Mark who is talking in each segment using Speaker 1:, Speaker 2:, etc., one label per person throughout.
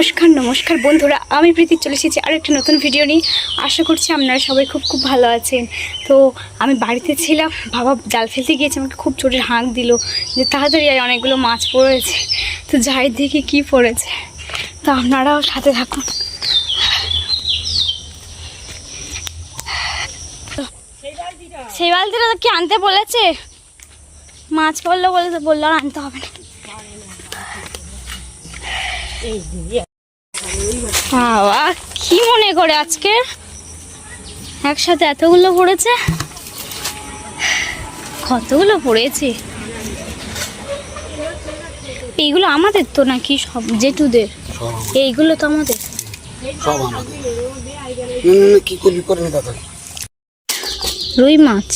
Speaker 1: নমস্কার নমস্কার বন্ধুরা, আমি প্রীতি, চলে এসেছি আর একটা নতুন ভিডিও নিয়ে। আশা করছি আপনারা সবাই খুব খুব ভালো আছেন। তো আমি বাড়িতে ছিলাম, বাবা জাল ফেলতে গিয়েছে, আমাকে খুব জোরে হাঁক দিল, যে তাড়াতাড়ি আর অনেকগুলো মাছ পড়েছে। তো যাই দেখি কি পড়েছে। তো আপনারাও সাথে থাকুন। সেই বালতিটা তো কি আনতে বলেছে? মাছ পড়ল বলে তো বলল আর আনতে হবে না। বাবা কি মনে করে আজকে? একসাথে এতগুলো পড়েছে? কতগুলো পড়েছে? এইগুলো আমাদের তো নাকি সব জেঠুদের? এইগুলো তো আমাদের।
Speaker 2: সব আমাদের। নুন নুন কি করবি? করে
Speaker 1: রুই মাছ।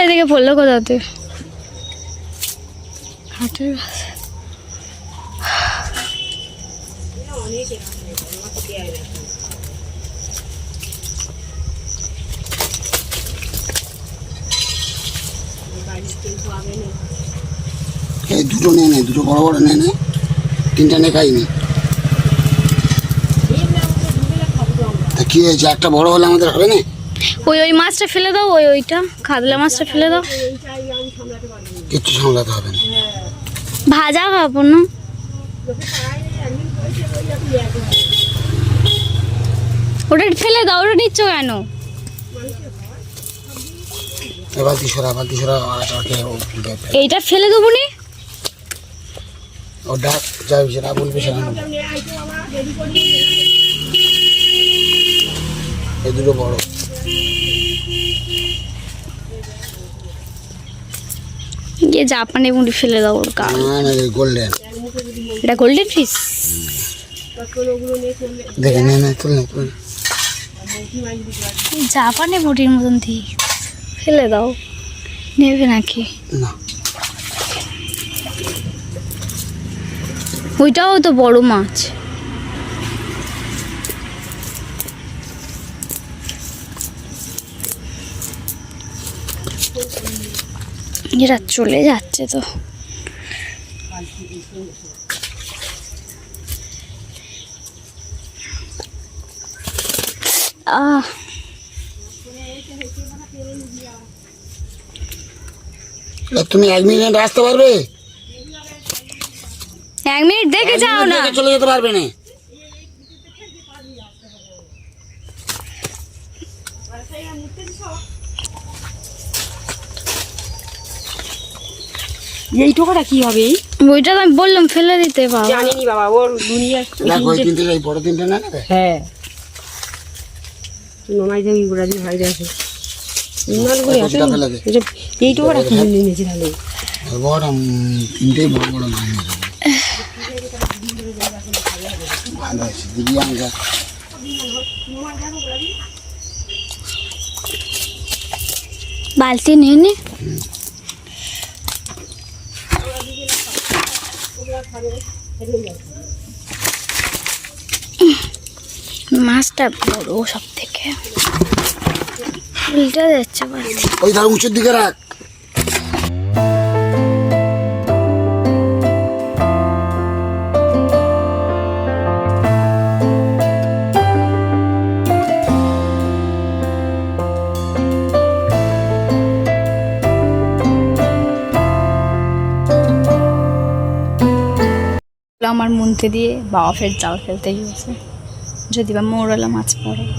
Speaker 1: কোথায় থেকে পড়ল কোথাতে? হাটের
Speaker 2: এই দুটো নিয়ে নে, দুটো বড় বড় নিয়ে নে। তিনটা নে। খাইনি তা কি হয়েছে, একটা বড় হলে আমাদের হবে না?
Speaker 1: ওই ওই মাছটা ফেলে দাও ওই ওইটা। খাদলা মাছটা ফেলে দাও।
Speaker 2: কিচ্ছু সামলাতে হবে না।
Speaker 1: ভাজা খাব না। ওটা ফেলে দাও ওটা নিচ্ছ কেন। এইটা ফেলে দেবো নি?
Speaker 2: ও ডাক যাই সেটা বলবে সেটা এই দুটো বড়।
Speaker 1: গিয়ে জাপানি মুড়ি ফেলে দাও কাল।
Speaker 2: গোল্ডেন
Speaker 1: এটা গোল্ডেন ফিশ
Speaker 2: দেখে নে নে তুল নে তুল। নে।
Speaker 1: জাপানি মুড়ির মতন দিই ফেলে দাও। নেবে নাকি?
Speaker 2: না।
Speaker 1: ওইটাও তো বড় মাছ। এরা চলে যাচ্ছে তো। আহ।
Speaker 2: তুমি এক মিনিট আসতে পারবে?
Speaker 1: এক মিনিট দেখে যাও না।
Speaker 2: চলে যেতে পারবে না।
Speaker 3: এই টোকাটা কি হবে?
Speaker 1: ওইটা তো আমি বললাম ফেলে দিতে বাবা।
Speaker 3: জানিনি বাবা ওর দুনিয়া
Speaker 2: ওই তিনটে এই বড় তিনটে না
Speaker 3: হ্যাঁ। নোনাই যাবি গোড়া দিয়ে ভাই দেখে।
Speaker 2: কচিটা ফেলে
Speaker 3: এই টোকাটা কি নিয়েছি তাহলে?
Speaker 2: বড় উম, তিনটেই বড় বড় মাছ ভালো আছে দিদি আমাকে
Speaker 1: বালতি নিয়ে নে। মাছটা বড় সব থেকে উল্টা যাচ্ছে
Speaker 2: ওই ধার উঁচুর দিকে রাখ।
Speaker 1: আমার মুনতে দিয়ে বাবা ফের জাল ফেলতে গিয়েছে। যদি বা মৌরলা মাছ পড়ে।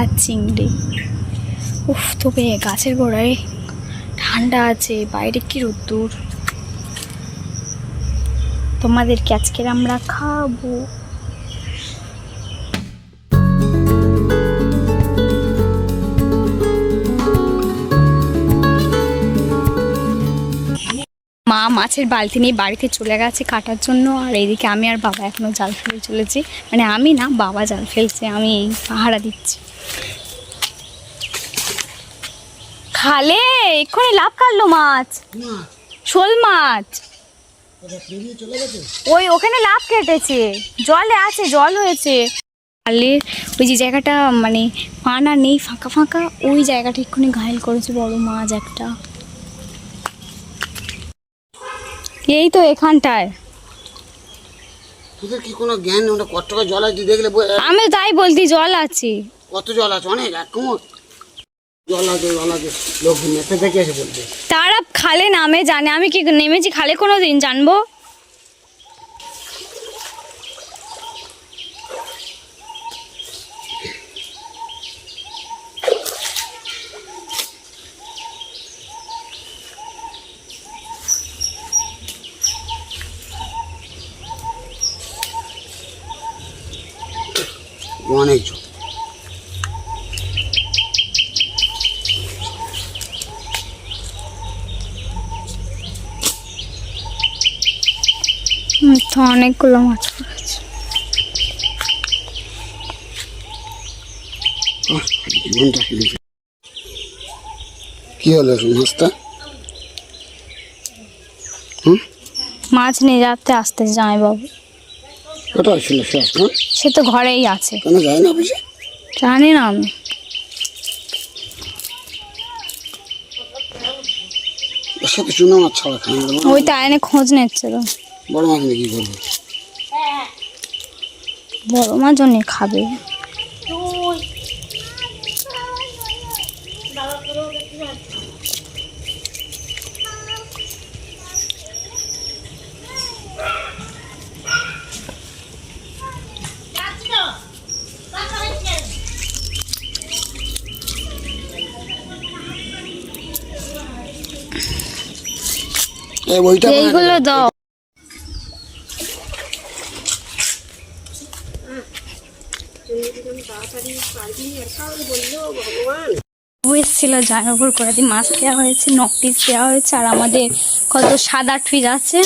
Speaker 1: আর চিংড়ি। উফ, তবে গাছের গোড়ায় ঠান্ডা আছে, বাইরে কি রোদ্দুর? তোমাদেরকে আজকের আমরা খাব। মাছের বালতি নিয়ে বাড়িতে চলে গেছে কাটার জন্য। আর এইদিকে আমি আর বাবা এখনও জাল ফেলে চলেছি। মানে আমি না, বাবা জাল ফেলছে, আমি এই পাহারা দিচ্ছি। খালে, এক্ষুনি লাভ কাটলো মাছ। শোল মাছ। ওই ওখানে লাভ কেটেছে। জলে আছে, জল হয়েছে। খালের ওই যে জায়গাটা মানে পানা নেই, ফাঁকা ফাঁকা, ওই জায়গাটা এক্ষুনি ঘায়ল করেছে বড় মাছ একটা। এই তো এখানটায়।
Speaker 2: তোদের কি কোনো জ্ঞান নেই? ওটা কত টাকা জল আছে দেখলে
Speaker 1: আমি তাই বলছি জল আছে।
Speaker 2: কত জল আছে? অনেক এক কুমোর। জল আছে জল আছে। লোক মেপে দেখে এসে বলবে।
Speaker 1: তারা খালে নামে জানে। আমি কি নেমেছি খালে কোনো দিন জানব?
Speaker 2: অনেক
Speaker 1: তো অনেকগুলো মাছ পড়েছে।
Speaker 2: কি হলো মাছটা?
Speaker 1: মাছ নিয়ে যাতে আসতে জামাই বাবু।
Speaker 2: কোথায় ছিল শেষ না
Speaker 1: সে তো ঘরেই আছে।
Speaker 2: কেন যায় না বুঝে
Speaker 1: জানি না আমি।
Speaker 2: ওর সাথে চুনো মাছ ছাড়া খাই না।
Speaker 1: ওই তো আয়নে খোঁজ নিচ্ছে তো
Speaker 2: বড় মাছ নিয়ে কি করব?
Speaker 1: বড় মাছ অনেক খাবে। এইগুলো দাও। ও এসেছিল জামাইবাবুর করে দিয়ে মাছ দেওয়া হয়েছে নক দেওয়া হয়েছে আর আমাদের কত সাদা টুইজ আছে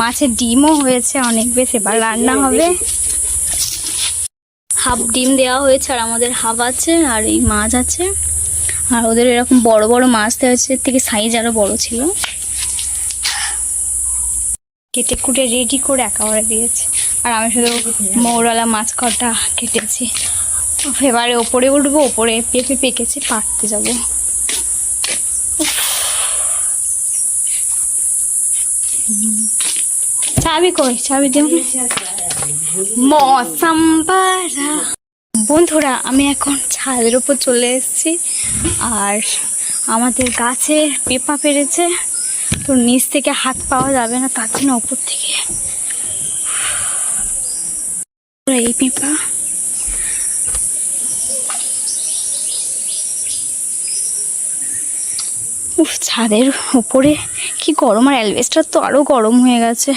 Speaker 1: মাছের ডিমও হয়েছে অনেক বেশ এবার রান্না হবে। হাফ ডিম দেওয়া হয়েছে আর আমাদের হাফ আছে আর এই মাছ আছে। আর ওদের এরকম বড় বড় মাছ দেওয়া হয়েছে এর থেকে সাইজ আরও বড় ছিল। কেটে কুটে রেডি করে একেবারে দিয়েছে। আর আমি শুধু মৌরলা মাছ কটা কেটেছি। এবারে ওপরে উঠবো, ওপরে পেঁপে পেকেছে, পাকতে যাব। চাবি কই? চাবি দিও মৌসম পারা বন্ধুরা, আমি এখন ছাদের উপর চলে এসেছি। আর আমাদের গাছে পেঁপা পেরেছে। তো নিচ থেকে হাত পাওয়া যাবে না, তার জন্য ওপর থেকে। এই পেঁপা ছাদের উপরে কি গরম, আর অ্যালভেস্টার তো আরও গরম হয়ে গেছে।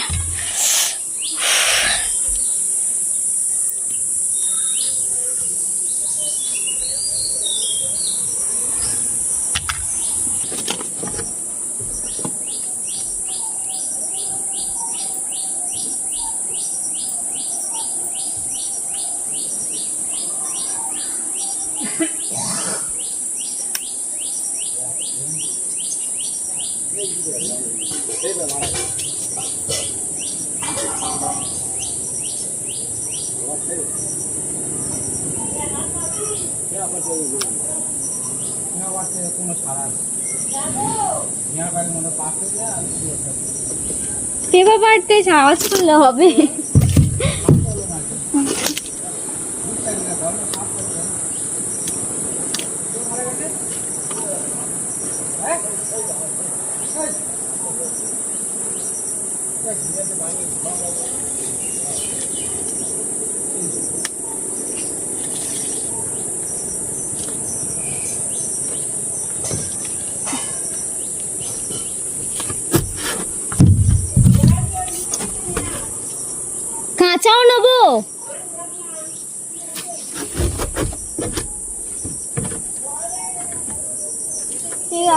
Speaker 1: পেঁপা পাড়তে আওয়াজ করলে হবে।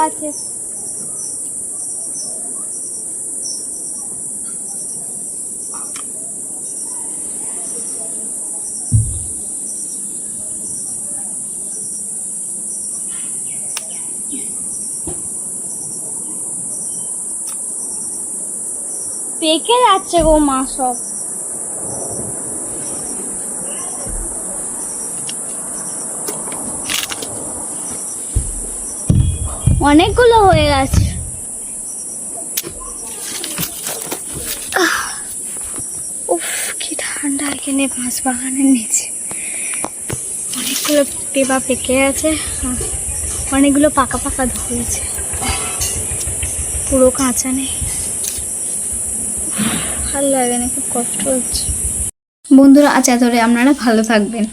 Speaker 1: আছে। পেকে যাচ্ছে গো মা সব। অনেকগুলো হয়ে গেছে। উফ, কি ঠান্ডা এখানে মাছ বাগানের নিচে। অনেকগুলো পেঁপা পেকে আছে অনেকগুলো পাকা পাকা ধরেছে। পুরো কাঁচা নেই। ভালো লাগে না, খুব কষ্ট হচ্ছে। বন্ধুরা, আজ এতরে আপনারা ভালো থাকবেন।